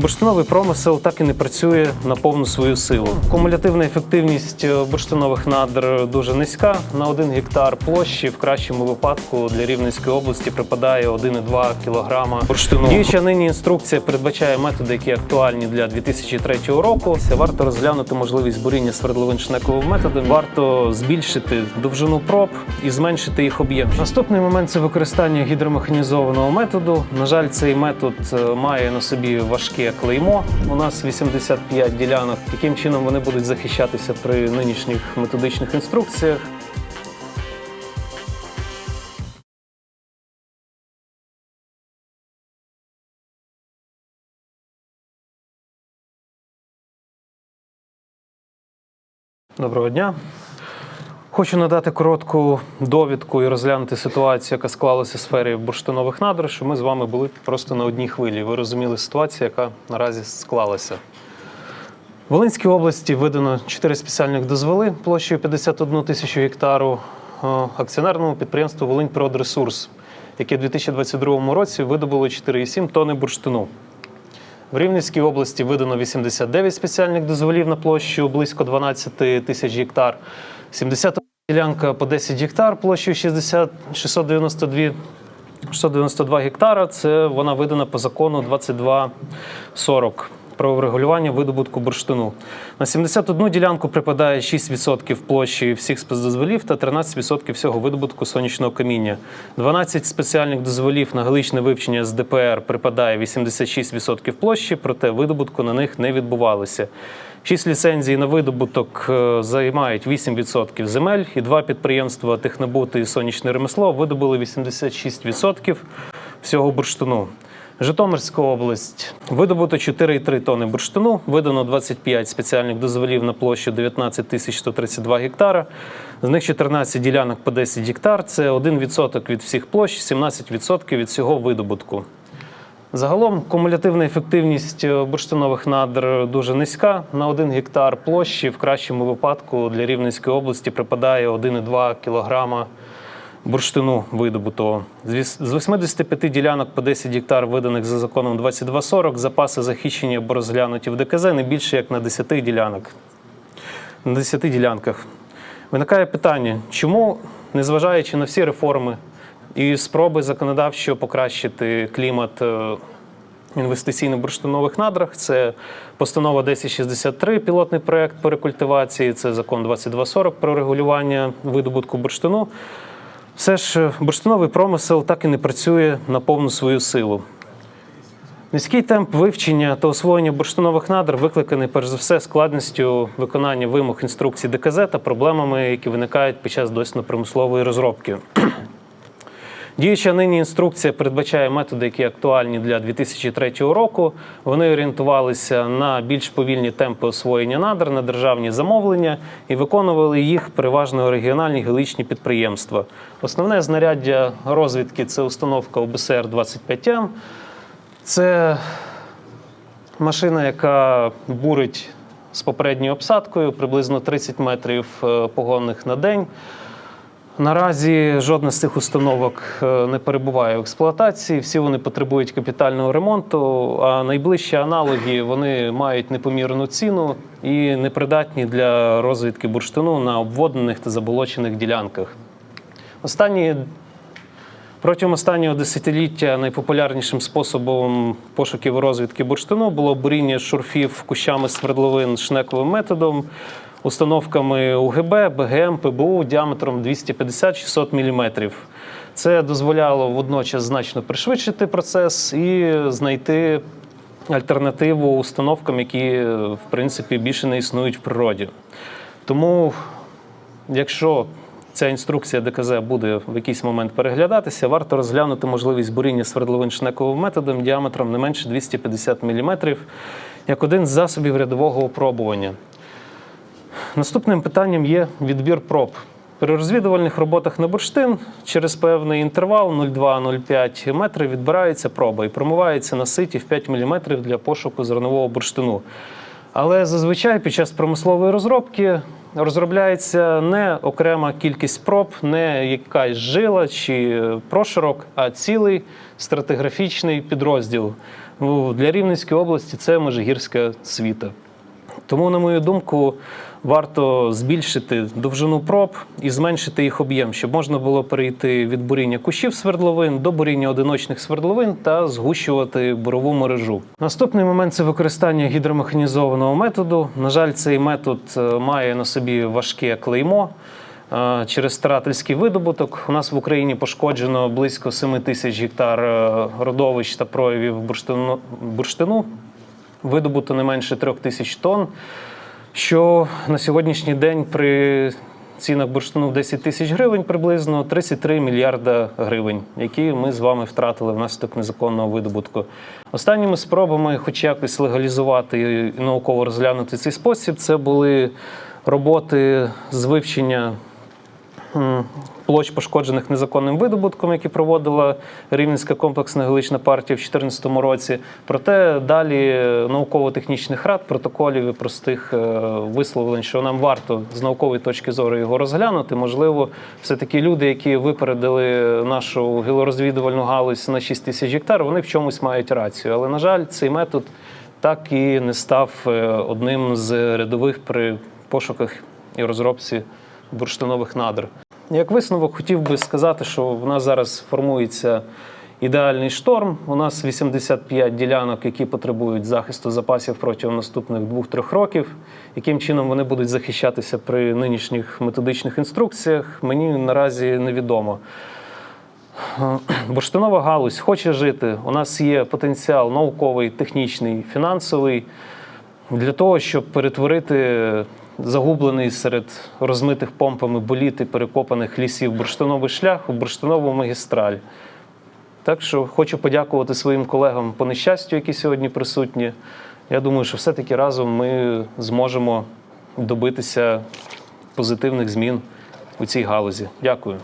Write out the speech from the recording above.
Бурштиновий промисел так і не працює на повну свою силу. Кумулятивна ефективність е, бурштинових надр дуже низька. На один гектар площі в кращому випадку для Рівненської області припадає 1,2 кг бурштину. Діюча нині інструкція передбачає методи, які актуальні для 2003 року. Варто розглянути можливість буріння свердловин шнековим методом. Варто збільшити довжину проб і зменшити їх об'єм. Наступний момент це використання гідромеханізованого методу. На жаль, цей метод е, має на собі важке клеймо. У нас 85 ділянок. Яким чином вони будуть захищатися при нинішніх методичних інструкціях? Доброго дня. Хочу надати коротку довідку і розглянути ситуацію, яка склалася в сфері бурштинових надр, щоб ми з вами були просто на одній хвилі. Ви розуміли ситуацію, яка наразі склалася. В Волинській області видано 4 спеціальних дозволи площею 51 тисячу гектару е, акціонерному підприємству Волиньпродресурс, яке в 2022 році видобуло 4,7 тонни бурштину. В Рівненській області видано 89 спеціальних дозволів на площу близько 12 тисяч гектар. 70 ділянка по 10 гектар площею 60, 692, 692 гектара. Це вона видана по закону 2240 про врегулювання видобутку бурштину. На 71 ділянку припадає 6% площі всіх спецдозволів та 13% всього видобутку сонячного каміння. 12 спеціальних дозволів на галичне вивчення з ДПР припадає 86% площі, проте видобутку на них не відбувалося. Шість ліцензій на видобуток е, займають 8% земель, і два підприємства Технобут і сонячне ремесло видобули 86% всього бурштину. Житомирська область видобуто 4,3 тонни бурштину, видано 25 спеціальних дозволів на площу 19 тисяч 132 гектара. З них 14 ділянок по 10 гектар. Це 1% від всіх площ, 17% від всього видобутку. Загалом кумулятивна ефективність е, бурштинових надр дуже низька. На 1 гектар площі в кращому випадку для Рівненської області припадає 1,2 кг бурштину видобутого. З З 85 ділянок по 10 гектар, виданих за законом 2240, запаси захищені або розглянуті в ДКЗ не більше як на 10 ділянок. На 10 ділянках. Виникає питання, чому, незважаючи на всі реформи і спроби законодавчо покращити клімат е, інвестиційно бурштинових надрах, це постанова 1063, пілотний проект по рекультивації, це закон 2240 про регулювання видобутку бурштину. Все ж е, бурштиновий промисел так і не працює на повну свою силу. Низький темп вивчення та освоєння бурштинових надр викликаний перш за все складністю виконання вимог інструкцій ДКЗ та проблемами, які виникають під час дослідно-промислової розробки. Діюча нині інструкція передбачає методи, які актуальні для 2003 року. Вони орієнтувалися на більш повільні темпи освоєння надр, на державні замовлення і виконували їх переважно регіональні геологічні підприємства. Основне знаряддя розвідки це установка ОБСР 25 м Це машина, яка бурить з попередньою обсадкою приблизно 30 метрів е, погонних на день. Наразі жодна з цих установок е, не перебуває в експлуатації. Всі вони потребують капітального ремонту. А найближчі аналоги вони мають непомірну ціну і непридатні для розвідки бурштину на обводнених та заболочених ділянках. Останні Протягом останнього десятиліття найпопулярнішим способом пошуків розвідки бурштину було буріння шурфів кущами свердловин шнековим методом, установками УГБ, БГМ, ПБУ діаметром 250-600 мм. Це дозволяло водночас значно пришвидшити процес і знайти альтернативу установкам, які в принципі більше не існують в природі. Тому Якщо ця інструкція ДКЗ буде в якийсь момент переглядатися, варто розглянути можливість буріння свердловин шнековим методом діаметром не менше 250 мм як один з засобів рядового опробування. Наступним питанням є відбір проб. При розвідувальних роботах на бурштин через певний інтервал 0,2-0,5 метри відбирається проба і промивається на ситі в 5 мм для пошуку зернового бурштину. Але зазвичай під час промислової розробки розробляється не окрема кількість проб, не якась жила чи прошарок, а цілий стратиграфічний підрозділ. Для Рівненської області це Межигірська світа. Тому, на мою думку, варто збільшити довжину проб і зменшити їх об'єм, щоб можна було перейти від буріння кущів свердловин до буріння одиночних свердловин та згущувати бурову мережу. Наступний момент це використання гідромеханізованого методу. На жаль, цей метод е, має на собі важке клеймо. Е, Через старательський видобуток у нас в Україні пошкоджено близько 7 тисяч гектар е, родовищ та проявів бурштину, бурштину видобуто не менше трьох тисяч тонн, що на сьогоднішній день при цінах бурштину в 10 тисяч гривень приблизно 33 мільярда гривень, які ми з вами втратили внаслідок незаконного видобутку. Останніми спробами, хоч якось легалізувати і науково розглянути цей спосіб, це були роботи з вивчення площ пошкоджених незаконним видобутком, які проводила Рівненська комплексна геологічна партія в 2014 році. Проте далі науково-технічних рад, протоколів і простих е, висловлень, що нам варто з наукової точки зору його розглянути. Можливо, все-таки люди, які випередили нашу геологорозвідувальну галузь на 6 тисяч гектар, вони в чомусь мають рацію. Але, на жаль, цей метод так і не став е, одним з рядових при пошуках і розробці бурштинових надр. Як висновок, хотів би сказати, що в нас зараз формується ідеальний шторм. У нас 85 ділянок, які потребують захисту запасів протягом наступних 2-3 років. Яким чином вони будуть захищатися при нинішніх методичних інструкціях, мені наразі невідомо. Бурштинова галузь хоче жити. У нас є потенціал науковий, технічний, фінансовий для того, щоб перетворити загублений серед розмитих помпами боліт і перекопаних лісів бурштиновий шлях у бурштинову магістраль. Так що хочу подякувати своїм колегам по нещастю, які сьогодні присутні. Я думаю, що все-таки разом ми зможемо добитися позитивних змін у цій галузі. Дякую.